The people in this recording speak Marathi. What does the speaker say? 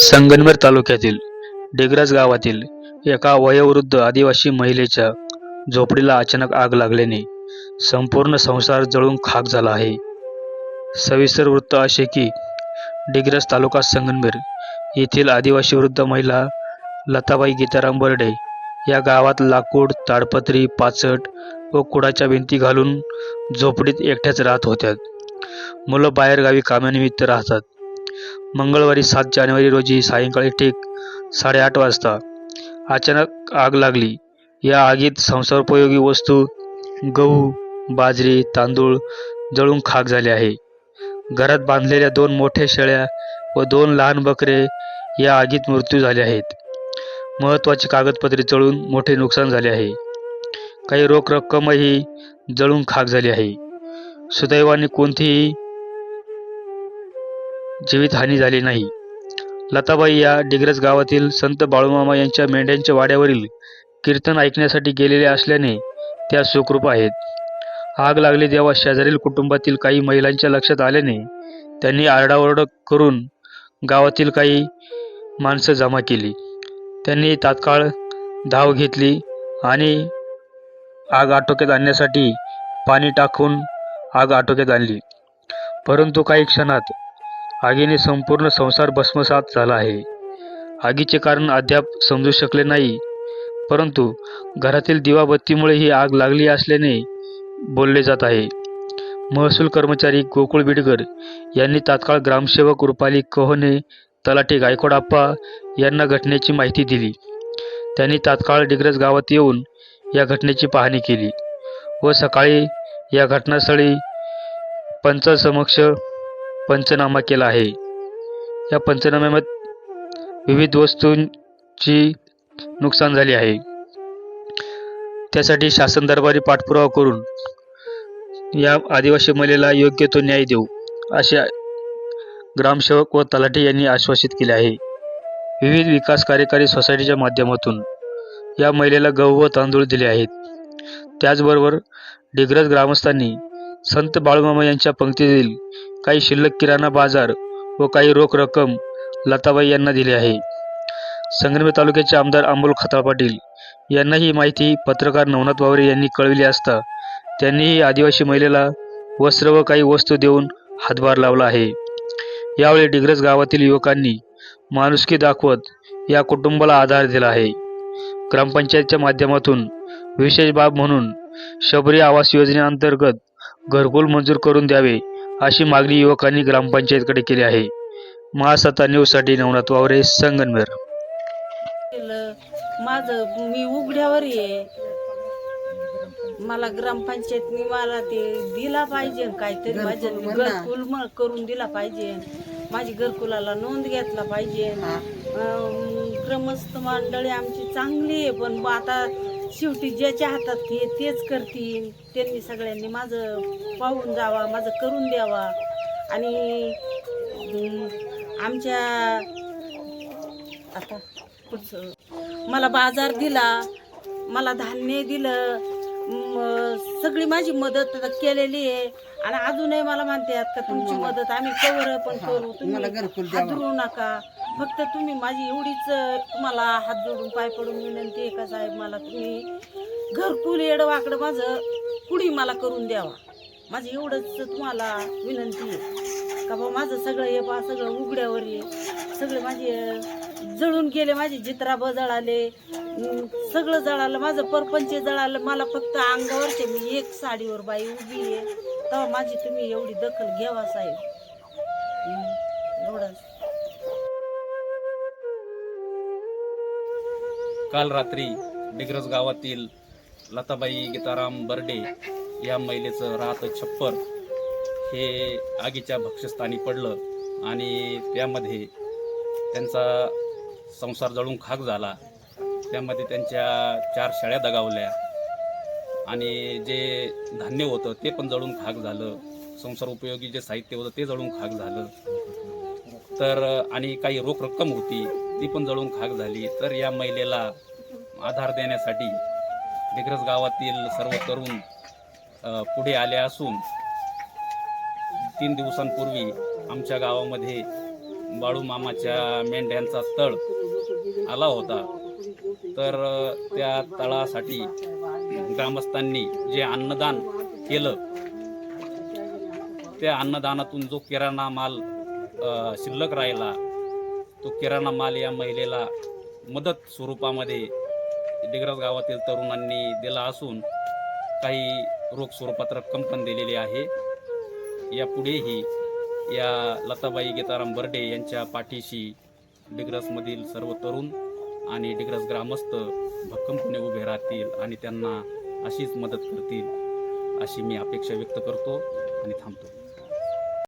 संगनमेर तालुक्यातील डिग्रज गावातील एका वयोवृद्ध आदिवासी महिलेच्या झोपडीला अचानक आग लागल्याने संपूर्ण संसार जळून खाक झाला आहे. सविस्तर वृत्त असे की डिग्रज तालुका संगनमेर येथील आदिवासी वृद्ध महिला लताबाई गीताराम बर्डे या गावात लाकूड ताडपत्री पाचट व कुडाच्या भिंती घालून झोपडीत एकट्याच राहत होत्या. मुलं बाहेरगावी कामानिमित्त राहतात. मंगळवारी सात जानेवारी रोजी सायंकाळी ठीक साडेआठ वाजता अचानक आग लागली. या आगीत संसारोपयोगी वस्तू गहू बाजरी तांदूळ जळून खाक झाले आहे. घरात बांधलेल्या दोन मोठ्या शेळ्या व दोन लहान बकरे या आगीत मृत्यू झाले आहेत. महत्त्वाची कागदपत्रे जळून मोठे नुकसान झाले आहे. काही रोख रक्कमही जळून खाक झाली आहे. सुदैवाने कोणतीही जीवितहानी झाली नाही. लताबाई या डिग्रज गावातील संत बाळूमामा यांच्या मेंढ्यांच्या वाड्यावरील कीर्तन ऐकण्यासाठी गेलेल्या असल्याने त्या सुखरूप आहेत. आग लागली तेव्हा शेजारील कुटुंबातील काही महिलांच्या लक्षात आल्याने त्यांनी आरडाओरड करून गावातील काही माणसं जमा केली. त्यांनी तात्काळ धाव घेतली आणि आग आटोक्यात आणण्यासाठी पाणी टाकून आग आटोक्यात आणली. परंतु काही क्षणात आगीने संपूर्ण संसार भस्मसात झाला आहे. आगीचे कारण अद्याप समजू शकले नाही. परंतु घरातील दिवाबत्तीमुळे ही आग लागली असल्याने बोलले जात आहे. महसूल कर्मचारी गोकुळ बिडकर यांनी तात्काळ ग्रामसेवक रुपाली कोहने तलाठी गायकोडाप्पा यांना घटनेची माहिती दिली. त्यांनी तात्काळ डिग्रज गावात येऊन या घटनेची पाहणी केली व सकाळी या घटनास्थळी पंचासमक्ष पंचनामा केला आहे. या पंचनाम्यात विविध वस्तूंची नुकसान झाली आहे. त्यासाठी शासन दरबारी पाठपुरावा करून या आदिवासी महिलेला योग्य तो न्याय देऊ असे ग्रामसेवक व तलाठी यांनी आश्वासित केले आहे. विविध विकास कार्यकारी सोसायटीच्या माध्यमातून या महिलेला गहू व तांदूळ दिले आहेत. त्याचबरोबर डिग्रज ग्रामस्थांनी संत बाळूमामा यांच्या पंक्तीतील काही शिल्लक किराणा बाजार व काही रोख रक्कम लताबाई यांना दिली आहे. संगमेर तालुक्याचे आमदार अमोल खताळ पाटील यांना ही माहिती पत्रकार नवनाथ वावरे यांनी कळविली असता त्यांनीही आदिवासी महिलेला वस्त्र व काही वस्तू देऊन हातभार लावला आहे. यावेळी डिग्रज गावातील युवकांनी माणुसकी दाखवत या कुटुंबाला आधार दिला आहे. ग्रामपंचायतच्या माध्यमातून विशेष बाब म्हणून शबरी आवास योजनेअंतर्गत घरकुल मंजूर करून द्यावे अशी मागणी युवकांनी ग्रामपंचायतकडे केली आहे. महासत्ता न्यूजसाठी नवनाथ वावरे संगनमेर. माझं मी उघड्यावर आहे. मला ग्रामपंचायतनी मला ते दिला पाहिजे काहीतरी माझं घरकुल म- करून दिला पाहिजे. माझी घरकुलाला नोंद घेतला पाहिजे. अं, ग्रामस्थ मंडळी आमची चांगली आहे पण आता शेवटी ज्याच्या हातात ते तेच करतील. त्यांनी सगळ्यांनी माझं पाहून जावा माझं करून द्यावा. आणि आमच्या आता पुढचं मला बाजार दिला मला धान्य दिलं सगळी माझी मदत केलेली आहे. आणि अजूनही मला म्हणतात का तुमची मदत आम्ही कवर पण करू. तुम्ही हादरू नका. फक्त तुम्ही माझी एवढीच तुम्हाला हात जोडून पाय पडून विनंती आहे का साहेब मला तुम्ही घरकुल येडं वाकडं माझं कुणी मला करून द्यावा? माझं एवढंच तुम्हाला विनंती आहे. का बा माझं सगळं हे बा सगळं उघड्यावर आहे. सगळे माझे जळून गेले माझे जित्राब जळाले सगळं जळालं माझं परपंच जळालं. मला फक्त अंगावरचे मी एक साडीवर बाई उभी आहे. तेव्हा माझी तुम्ही एवढी दखल घ्यावा साहेब. एवढंच. काल रात्री डिग्रज गावातील लताबाई गीताराम बर्डे या महिलेचं राहतं छप्पर हे आगीच्या भक्ष्यस्थानी पडलं आणि त्यामध्ये त्यांचा संसार जळून खाक झाला. त्यामध्ये त्यांच्या चार शाळ्या दगावल्या. आणि जे धान्य होतं ते पण जळून खाक झालं. संसार उपयोगी जे साहित्य होतं ते जळून खाक झालं. तर आणि काही रोख रक्कम होती ती पण जळून खाक झाली. तर या महिलेला आधार देण्यासाठी दिग्रज गावातील सर्व तरुण पुढे आले असून तीन दिवसांपूर्वी आमच्या गावामध्ये बाळू मामाच्या मेंढ्यांचा तळ आला होता. तर त्या तळासाठी ग्रामस्थांनी जे अन्नदान केलं त्या अन्नदानातून जो किराणा माल शिल्लक राहिला तो किराणा माल या महिलेला मदत स्वरूपामध्ये डिग्रज गावातील तरुणांनी दिला असून काही रोख स्वरूपात रक्कम पण दिलेली आहे. यापुढेही या लताबाई गीताराम बर्डे यांच्या पाठीशी डिग्रसमधील सर्व तरुण आणि डिग्रस ग्रामस्थ भक्कमपणे उभे राहतील आणि त्यांना अशीच मदत करतील अशी मी अपेक्षा व्यक्त करतो आणि थांबतो.